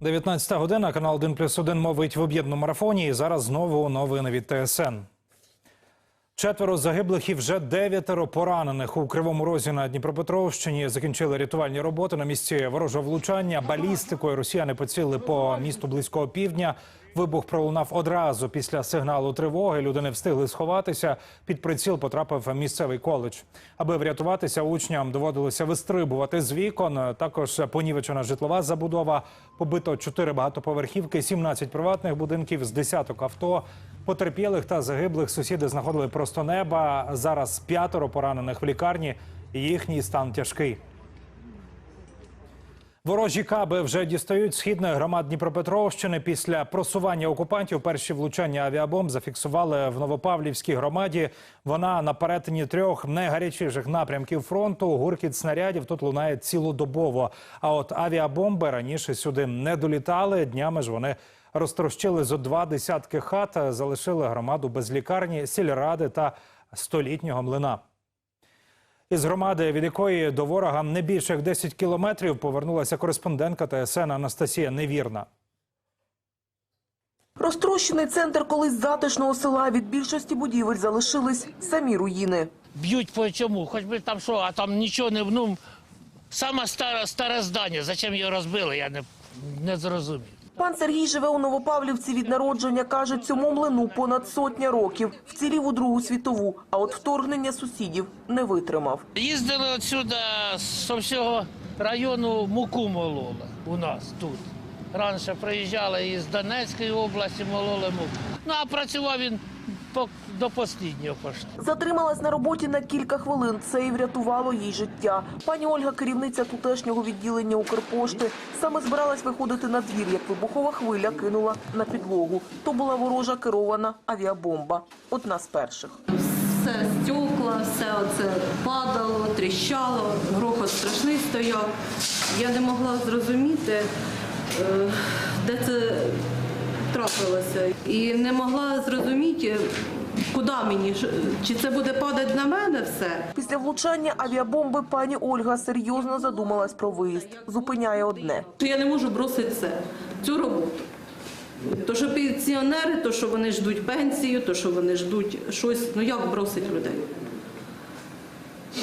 19 година, канал 1 плюс 1 мовить в об'єднаному марафоні. І зараз знову новини від ТСН. Четверо загиблих і вже дев'ятеро поранених у Кривому Розі на Дніпропетровщині закінчили рятувальні роботи на місці ворожого влучання. Балістикою росіяни поцілили по місту близького півдня. Вибух пролунав одразу після сигналу тривоги. Люди не встигли сховатися. Під приціл потрапив місцевий коледж. Аби врятуватися, учням доводилося вистрибувати з вікон. Також понівечена житлова забудова. Побито чотири багатоповерхівки, 17 приватних будинків з десяток авто. Потерпілих та загиблих сусіди знаходили просто неба. Зараз п'ятеро поранених в лікарні. Їхній стан тяжкий. Ворожі каби вже дістають східних громад Дніпропетровщини. Після просування окупантів перші влучання авіабомб зафіксували в Новопавлівській громаді. Вона на перетині трьох найгарячіших напрямків фронту. Гуркіт снарядів тут лунає цілодобово. А от авіабомби раніше сюди не долітали. Днями ж вони розтрощили зо два десятки хат, залишили громаду без лікарні, сільради та столітнього млина. Із громади, від якої до ворога не більше як 10 кілометрів, повернулася кореспондентка ТСН Анастасія Невірна. Розтрощений центр колись затишного села від більшості будівель залишились самі руїни. Б'ють по чому, хоч би там що, а там нічого не ну, Саме старе, старе здання. Зачем його розбили, я не, не зрозумів. Пан Сергій живе у Новопавлівці від народження. Каже, цьому млину понад сотня років. Вцілів у Другу світову, а от вторгнення сусідів не витримав. Їздили отсюди з всього району муку мололи у нас тут. Раніше приїжджали із Донецької області, мололи муку. Ну а працював він по, до останнього пошти. Затрималась на роботі на кілька хвилин. Це і врятувало їй життя. Пані Ольга, керівниця тутешнього відділення Укрпошти, саме збиралась виходити на двір, як вибухова хвиля кинула на підлогу. То була ворожа керована авіабомба. Одна з перших. Все стекла, все оце падало, тріщало, грохот страшний стояв. Я не могла зрозуміти, е, де це трапилося. І не могла зрозуміти, куди мені, чи це буде падати на мене все. Після влучання авіабомби пані Ольга серйозно задумалась про виїзд. Зупиняє одне. Я не можу бросити це, цю роботу. То, що пенсіонери, то, що вони ждуть пенсію, то, що вони ждуть щось, ну як бросить людей?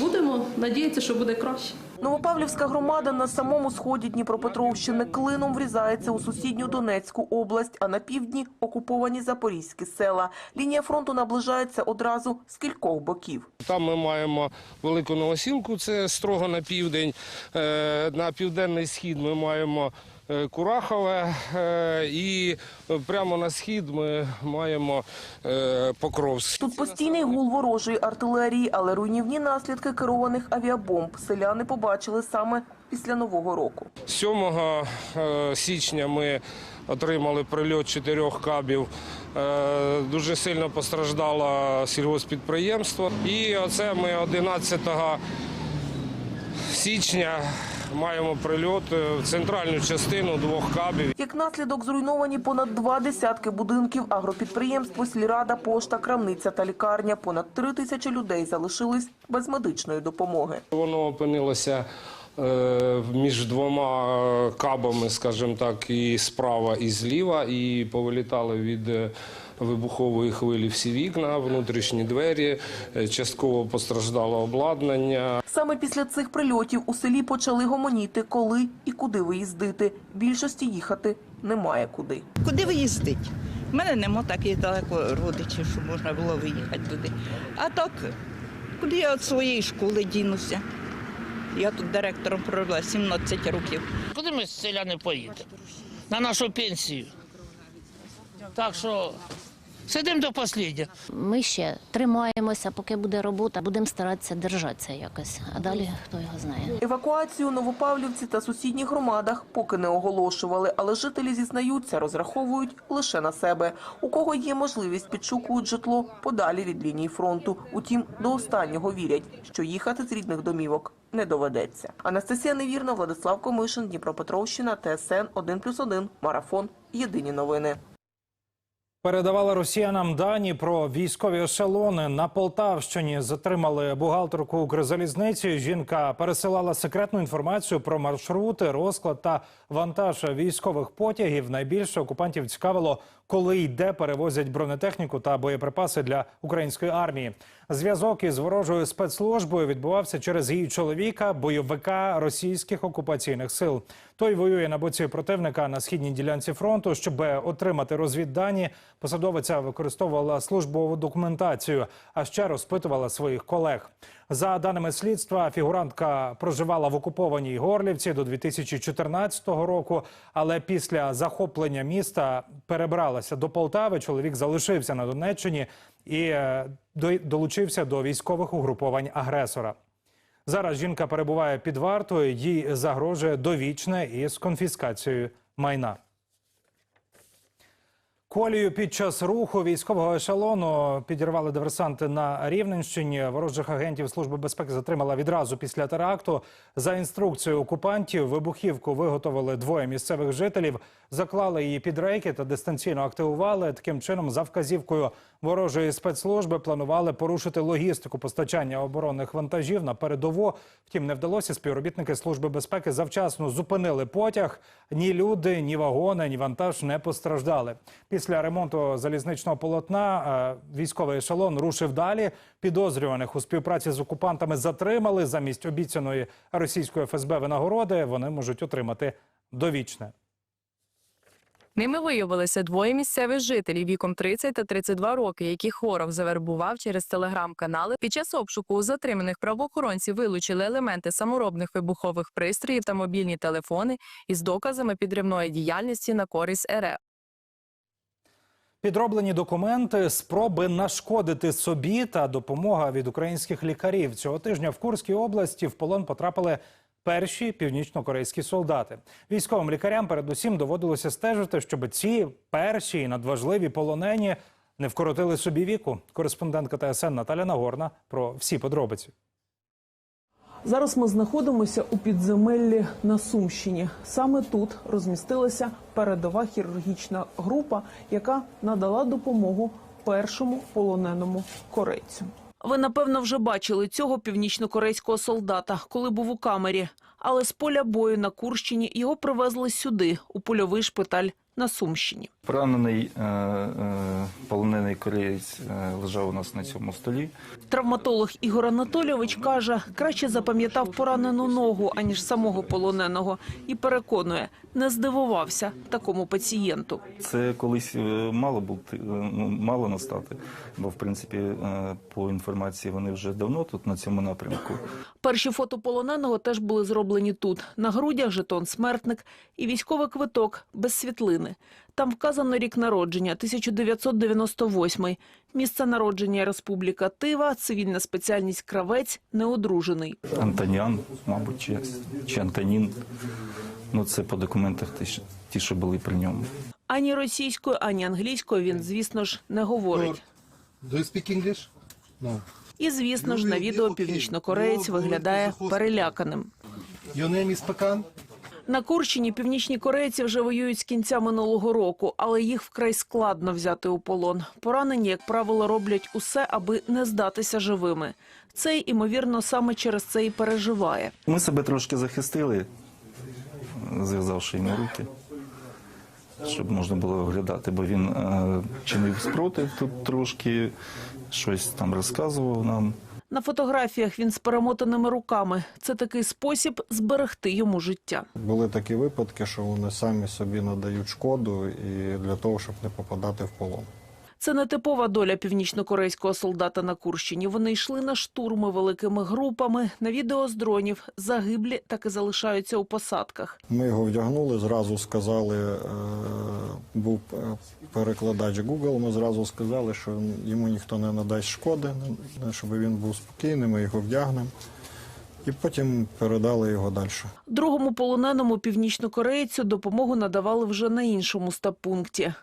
Будемо надіятися, що буде краще. Новопавлівська громада на самому сході Дніпропетровщини клином врізається у сусідню Донецьку область, а на півдні окуповані запорізькі села. Лінія фронту наближається одразу з кількох боків. Там ми маємо велику новосілку, це строго на південь. Е, На південний схід ми маємо Курахове, е, і прямо на схід ми маємо е, Покровськ. Тут постійний гул ворожої артилерії, але руйнівні наслідки керованих авіабомб селяни побачили саме після Нового року. 7 е, січня ми отримали прильот чотирьох кабів. Е, Дуже сильно постраждало сільгоспідприємство. І оце ми 11 січня маємо прильот в центральну частину двох кабів. Як наслідок зруйновані понад два десятки будинків, агропідприємство, сільрада, пошта, крамниця та лікарня. Понад три тисячі людей залишились без медичної допомоги. Воно опинилося е, між двома е, кабами, скажімо так, і справа, і зліва, і повилітали від е, вибухової хвилі всі вікна, внутрішні двері, е, частково постраждало обладнання. Саме після цих прильотів у селі почали гомоніти, коли і куди виїздити. Більшості їхати немає куди. Куди виїздить? У мене нема таких далеко родичів, що можна було виїхати туди. А так, куди я від своєї школи дінуся? Я тут директором провела 17 років. Куди ми з селяни поїдемо? На нашу пенсію. Так що сидимо до останнього. Ми ще тримаємося, поки буде робота, будемо старатися держатися якось. А далі хто його знає. Евакуацію у Новопавлівці та сусідніх громадах поки не оголошували, але жителі зізнаються, розраховують лише на себе. У кого є можливість, підшукують житло подалі від лінії фронту. Утім, до останнього вірять, що їхати з рідних домівок не доведеться. Анастасія Невірна, Владислав Комишин, Дніпропетровщина, ТСН 1+,1, Марафон. Єдині новини. Передавали росіянам дані про військові ешелони на Полтавщині. Затримали бухгалтерку Укрзалізниці. Жінка пересилала секретну інформацію про маршрути, розклад та вантаж військових потягів. Найбільше окупантів цікавило, коли і де перевозять бронетехніку та боєприпаси для української армії. Зв'язок із ворожою спецслужбою відбувався через її чоловіка, бойовика російських окупаційних сил. Той воює на боці противника на східній ділянці фронту. Щоб отримати розвіддані, посадовиця використовувала службову документацію, а ще розпитувала своїх колег. За даними слідства, фігурантка проживала в окупованій Горлівці до 2014 року, але після захоплення міста перебралася до Полтави. Чоловік залишився на Донеччині і е, долучився до військових угруповань агресора. Зараз жінка перебуває під вартою, їй загрожує довічне із конфіскацією майна. Колію під час руху військового ешелону підірвали диверсанти на Рівненщині. Ворожих агентів Служби безпеки затримала відразу після теракту. За інструкцією окупантів вибухівку виготовили двоє місцевих жителів, заклали її під рейки та дистанційно активували. Таким чином, за вказівкою ворожої спецслужби, планували порушити логістику постачання оборонних вантажів на передову. Втім, не вдалося. Співробітники Служби безпеки завчасно зупинили потяг. Ні люди, ні вагони, ні вантаж не постраждали. Після ремонту залізничного полотна е, військовий ешелон рушив далі. Підозрюваних у співпраці з окупантами затримали. Замість обіцяної російської ФСБ винагороди вони можуть отримати довічне. Ними виявилися двоє місцевих жителів віком 30 та 32 роки, яких ворог завербував через телеграм-канали. Під час обшуку у затриманих правоохоронці вилучили елементи саморобних вибухових пристроїв та мобільні телефони із доказами підривної діяльності на користь РФ. Підроблені документи, спроби нашкодити собі та допомога від українських лікарів. Цього тижня в Курській області в полон потрапили перші північно-корейські солдати. Військовим лікарям передусім доводилося стежити, щоб ці перші і надважливі полонені не вкоротили собі віку. Кореспондентка ТСН Наталя Нагорна про всі подробиці. Зараз ми знаходимося у підземеллі на Сумщині. Саме тут розмістилася передова хірургічна група, яка надала допомогу першому полоненому корейцю. Ви напевно вже бачили цього північнокорейського солдата, коли був у камері. Але з поля бою на Курщині його привезли сюди, у польовий шпиталь на Сумщині. Поранений е, е, полонений кореєць е, лежав у нас на цьому столі. Травматолог Ігор Анатолійович каже, краще запам'ятав поранену ногу, аніж самого полоненого, і переконує, не здивувався такому пацієнту. Це колись мало бути, ну, мало настати, бо в принципі по інформації вони вже давно тут на цьому напрямку. Перші фото полоненого теж були зроблені тут. На грудях жетон смертник і військовий квиток без світлини. Там вказано рік народження 1998. Місце народження Республіка Тива, цивільна спеціальність кравець, неодружений. Антоніан, мабуть, чи, чи Антонін. Ну це по документах ті, що- ті, що були при ньому. Ані російською, ані англійською він, звісно ж, не говорить. Do you speak English? No. І, звісно ж, на відео північнокореєць виглядає переляканим. Your name is Pakan? На Курщині північні корейці вже воюють з кінця минулого року, але їх вкрай складно взяти у полон. Поранені, як правило, роблять усе, аби не здатися живими. Цей, імовірно, саме через це і переживає. Ми себе трошки захистили, зв'язавши йому руки, щоб можна було оглядати, бо він е, чинив спротив тут трошки, щось там розказував нам. На фотографіях він з перемотаними руками. Це такий спосіб зберегти йому життя. Були такі випадки, що вони самі собі надають шкоду і для того, щоб не попадати в полон. Це не типова доля північнокорейського солдата на Курщині. Вони йшли на штурми великими групами. На відео з дронів загиблі так і залишаються у посадках. Ми його вдягнули, зразу сказали, е, був е, перекладач Google, ми зразу сказали, що йому ніхто не надасть шкоди, щоб він був спокійний, ми його вдягнемо. І потім передали його далі. Другому полоненому північнокорейцю допомогу надавали вже на іншому стаб-пункті.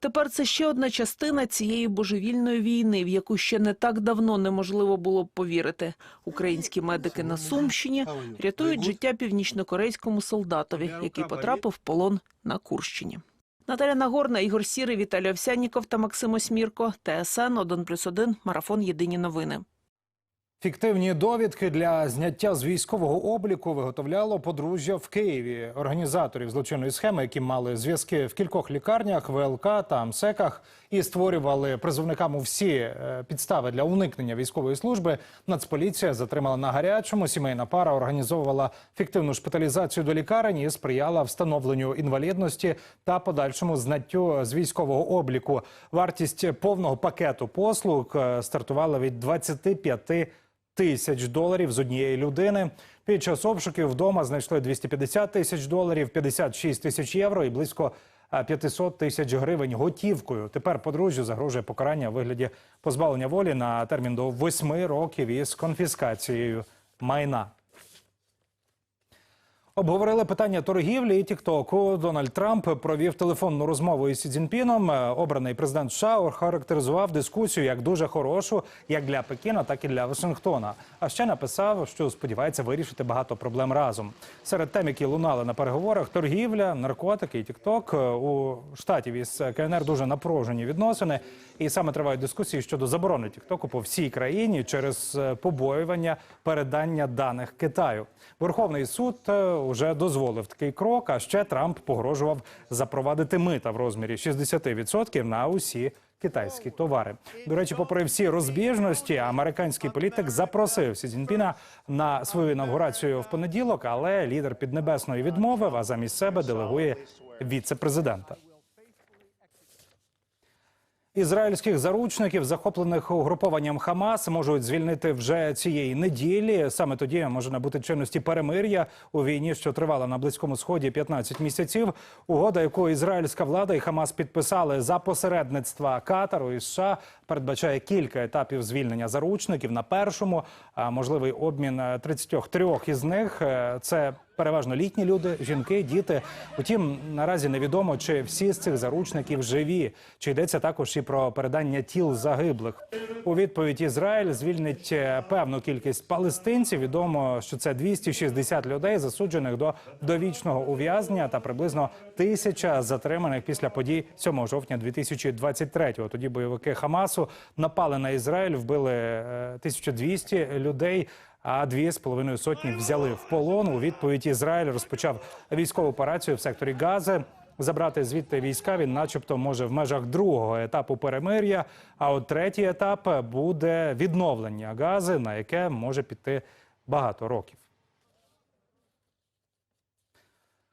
Тепер це ще одна частина цієї божевільної війни, в яку ще не так давно неможливо було б повірити. Українські медики на Сумщині рятують життя північнокорейському солдатові, який потрапив в полон на Курщині. Наталя Нагорна, Ігор Сірий, Віталій Овсянніков та Максим Осмірко. ТСН 1+,1, Марафон Єдині новини. Фіктивні довідки для зняття з військового обліку виготовляло подружжя в Києві. Організаторів злочинної схеми, які мали зв'язки в кількох лікарнях, ВЛК та МСЕКах, і створювали призовникам всі е, підстави для уникнення військової служби. Нацполіція затримала на гарячому. Сімейна пара організовувала фіктивну шпиталізацію до лікарень і сприяла встановленню інвалідності та подальшому знаттю з військового обліку. Вартість повного пакету послуг е, стартувала від 25 тисяч доларів з однієї людини. Під час обшуків вдома знайшли 250 тисяч доларів, 56 тисяч євро і близько а, 500 тисяч гривень готівкою. Тепер подружжю загрожує покарання у вигляді позбавлення волі на термін до 8 років із конфіскацією майна. Обговорили питання торгівлі і Тіктоку. Дональд Трамп провів телефонну розмову із Сі Цзіньпіном. Е, Обраний президент США охарактеризував дискусію як дуже хорошу, як для Пекіна, так і для Вашингтона. А ще написав, що сподівається вирішити багато проблем разом. Серед тем, які лунали на переговорах: торгівля, наркотики і Тікток. Е, У штатів із КНР дуже напружені відносини, і саме тривають дискусії щодо заборони Тіктоку по всій країні через е, побоювання передання даних Китаю. Верховний суд вже дозволив такий крок. А ще Трамп погрожував запровадити мита в розмірі 60% на усі китайські товари. До речі, попри всі розбіжності, американський політик запросив Сі Цзіньпіна на свою інавгурацію в понеділок, але лідер Піднебесної відмовив, а замість себе делегує віце-президента. Ізраїльських заручників, захоплених угрупованням Хамас, можуть звільнити вже цієї неділі. Саме тоді може набути чинності перемир'я у війні, що тривала на близькому сході 15 місяців. Угода, яку ізраїльська влада і Хамас підписали за посередництва Катару і США, передбачає кілька етапів звільнення заручників. На першому можливий обмін е, 33 із них. Е, Це переважно літні люди, жінки, діти. Утім, наразі невідомо, чи всі з цих заручників живі, чи йдеться також і про передання тіл загиблих. У відповідь Ізраїль звільнить е, певну кількість палестинців. Відомо, що це 260 людей, засуджених до довічного ув'язнення, та приблизно тисяча затриманих після подій 7 жовтня 2023-го. Тоді бойовики Хамасу напали на Ізраїль, вбили е, 1200 людей. А дві з половиною сотні взяли в полон. У відповідь Ізраїль розпочав військову операцію в секторі Гази. Забрати звідти війська він, начебто, може в межах другого етапу перемир'я. А от третій етап буде відновлення гази, на яке може піти багато років.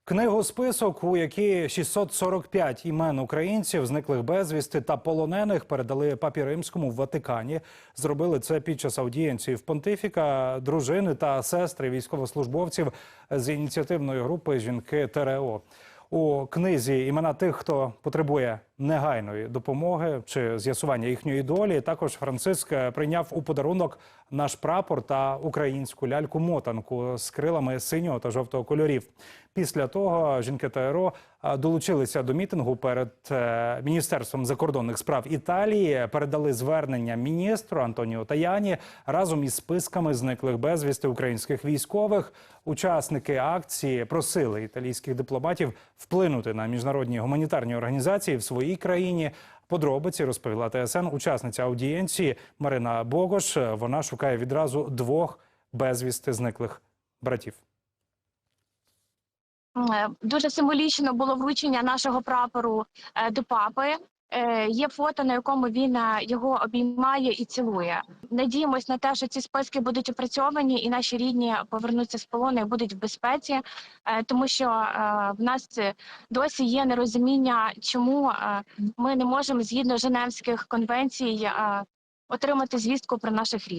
Книгу список, у якій 645 імен українців, зниклих безвісти та полонених, передали папі римському в Ватикані. Зробили це під час аудієнції в понтифіка, дружини та сестри військовослужбовців з ініціативної групи Жінки ТРО. У книзі імена тих, хто потребує негайної допомоги чи з'ясування їхньої долі. Також Франциск е, прийняв у подарунок наш прапор та українську ляльку-мотанку з крилами синього та жовтого кольорів. Після того жінки ТРО е, долучилися до мітингу перед е, міністерством закордонних справ Італії. Передали звернення міністру Антоніо Таяні разом із списками зниклих безвісти українських військових. Учасники акції просили італійських дипломатів вплинути на міжнародні гуманітарні організації в своїй країні. Подробиці розповіла ТСН учасниця аудієнції Марина Богош. Вона шукає відразу двох безвісти зниклих братів. Е, Дуже символічно було вручення нашого прапору е, до папи. Е, Є фото, на якому він е, його обіймає і цілує. Надіємось на те, що ці списки будуть опрацьовані, і наші рідні повернуться з полону і будуть в безпеці, е, тому що в нас досі є нерозуміння, чому ми не можемо згідно Женевських конвенцій отримати звістку про наших рідних.